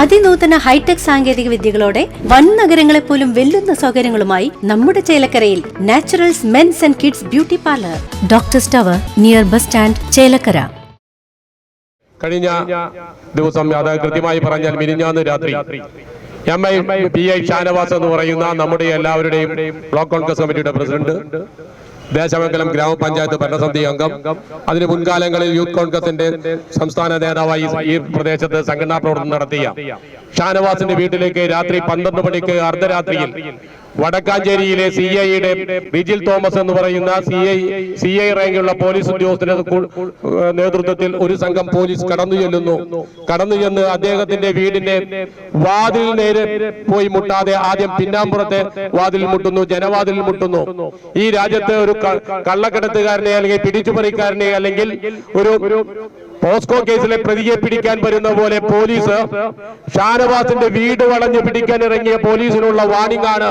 അതിനൂതന hi tech സാങ്കേതിക വിദ്യകളോടെ വൻ നഗരങ്ങളെ പോലും വെല്ലുന്ന സൗകര്യങ്ങളുമായി നമ്മുടെ ചേലക്കരയിൽ naturals men's and kids beauty parlour. Doctor സ്റ്റവർ near bus stand Chelakkara. കഴിഞ്ഞ ദിവസം അത് കൃത്യമായി പറഞ്ഞാൽ മിനിഞ്ഞാന്ന് രാത്രി M I P I Shanavas എന്ന് പറയുന്ന നമ്മുടെ എല്ലാവരുടെയും ബ്ലോക്ക് കോൺഗ്രസ് കമ്മിറ്റിയുടെ പ്രസിഡന്റ് ദേശമംഗലം ഗ്രാമപഞ്ചായത്ത് ഭരണസമിതി അംഗം. അതിന് മുൻകാലങ്ങളിൽ യൂത്ത് കോൺഗ്രസിന്റെ സംസ്ഥാന നേതാവായി ഈ പ്രദേശത്ത് സംഘടനാ പ്രവർത്തനം നടത്തിയ ഷാനവാസിന്റെ വീട്ടിലേക്ക് രാത്രി പന്ത്രണ്ട് മണിക്ക് അർദ്ധരാത്രിയിൽ വടക്കാഞ്ചേരിയിലെ സി ഐയുടെ ബിജിൽ തോമസ് എന്ന് പറയുന്ന സി ഐ സി ഐ റാങ്കിലുള്ള പോലീസ് ഉദ്യോഗസ്ഥരുടെ നേതൃത്വത്തിൽ ഒരു സംഘം പോലീസ് കടന്നു ചെല്ലുന്നു. കടന്നു ചെന്ന് അദ്ദേഹത്തിന്റെ വീടിന്റെ വാതിൽ നേരെ പോയി മുട്ടാതെ ആദ്യം പിന്നാമ്പുറത്തെ വാതിൽ മുട്ടുന്നു ജനവാതിൽ മുട്ടുന്നു. ഈ രാജ്യത്തെ ഒരു കള്ളക്കടത്തുകാരനെ അല്ലെങ്കിൽ പിടിച്ചുപറിക്കാരനെ അല്ലെങ്കിൽ ഒരു പോസ്കോ കേസിലെ പ്രതിയെ പിടിക്കാൻ വരുന്ന പോലെ പോലീസ് ഷാനവാസിന്റെ വീട് വളഞ്ഞു പിടിക്കാൻ ഇറങ്ങിയ പോലീസിനുള്ള വാണിംഗ് ആണ്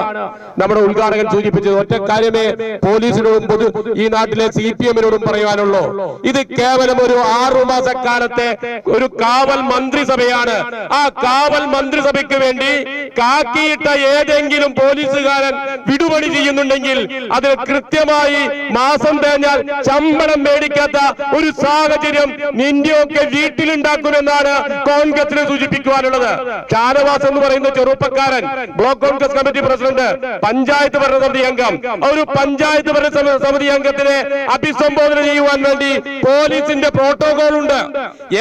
നമ്മുടെ ഉദ്ഘാടകൻ സൂചിപ്പിച്ചത്. ഒറ്റ കാര്യമേ പോലീസിനോടും പൊതു ഈ നാട്ടിലെ സി പി എമ്മിനോടും പറയാനുള്ളൂ. ഇത് കേവലം ഒരു ആറു മാസക്കാലത്തെ ഒരു കാവൽ മന്ത്രിസഭയാണ്. ആ കാവൽ മന്ത്രിസഭയ്ക്ക് വേണ്ടി കാക്കിയിട്ട ഏതെങ്കിലും പോലീസുകാരൻ വിടുപണി ചെയ്യുന്നുണ്ടെങ്കിൽ അത് കൃത്യമായി മാസം തേഞ്ഞാൽ ശമ്പളം മേടിക്കാത്ത ഒരു സാഹചര്യം നിന്റെയൊക്കെ വീട്ടിലുണ്ടാക്കുമെന്നാണ് കോൺഗ്രസിനെ സൂചിപ്പിക്കുവാനുള്ളത്. ഷാനവാസ് എന്ന് പറയുന്ന ചെറുപ്പക്കാരൻ block Congress committee president panchayat ഭരണസമിതി അംഗം. ഒരു പഞ്ചായത്ത് ഭരണ സമിതി അംഗത്തിനെ അഭിസംബോധന ചെയ്യുവാൻ വേണ്ടി പോലീസിന്റെ പ്രോട്ടോകോൾ ഉണ്ട്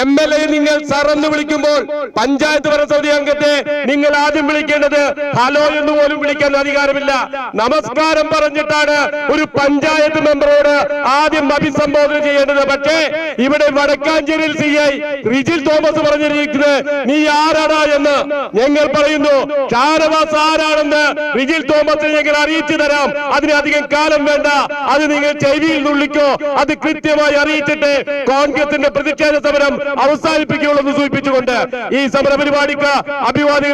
എം എൽ എ നിങ്ങൾ സർ എന്ന് വിളിക്കുമ്പോൾ പഞ്ചായത്ത് ഭരണസമിതി അംഗത്തെ നിങ്ങൾ ആദ്യം വിളിക്കേണ്ടത് ഹലോ എന്ന് പോലും വിളിക്കാൻ അധികാരമില്ല. നമസ്കാരം പറഞ്ഞിട്ടാണ് ഒരു പഞ്ചായത്ത് മെമ്പറോട് ആദ്യം അഭിസംബോധന ചെയ്യേണ്ടത്. പക്ഷേ ഇവിടെ വടക്കാഞ്ചേരിയിൽ സി ഐ റിജിൽ തോമസ് പറഞ്ഞിരിക്കുന്നത് നീ ആരാടാ എന്ന് ഞങ്ങൾ പറയുന്നു. ഷാനവാസ് ആരാണെന്ന് റിജിൽ തോമസ് ഞങ്ങൾ അറിയിച്ചു തരാം. അതിനധികം കാലം വേണ്ട. അത് നിങ്ങൾ ചെവിയിൽ നുള്ളിക്കോ. അത് കൃത്യമായി അറിയിച്ചിട്ട് കോൺഗ്രസിന്റെ പ്രതിഷേധ സമരം അവസാനിപ്പിക്കുകയുള്ളൂ എന്ന് സൂചിപ്പിച്ചുകൊണ്ട് ഈ സമര പരിപാടിക്ക് അഭിവാദികൾ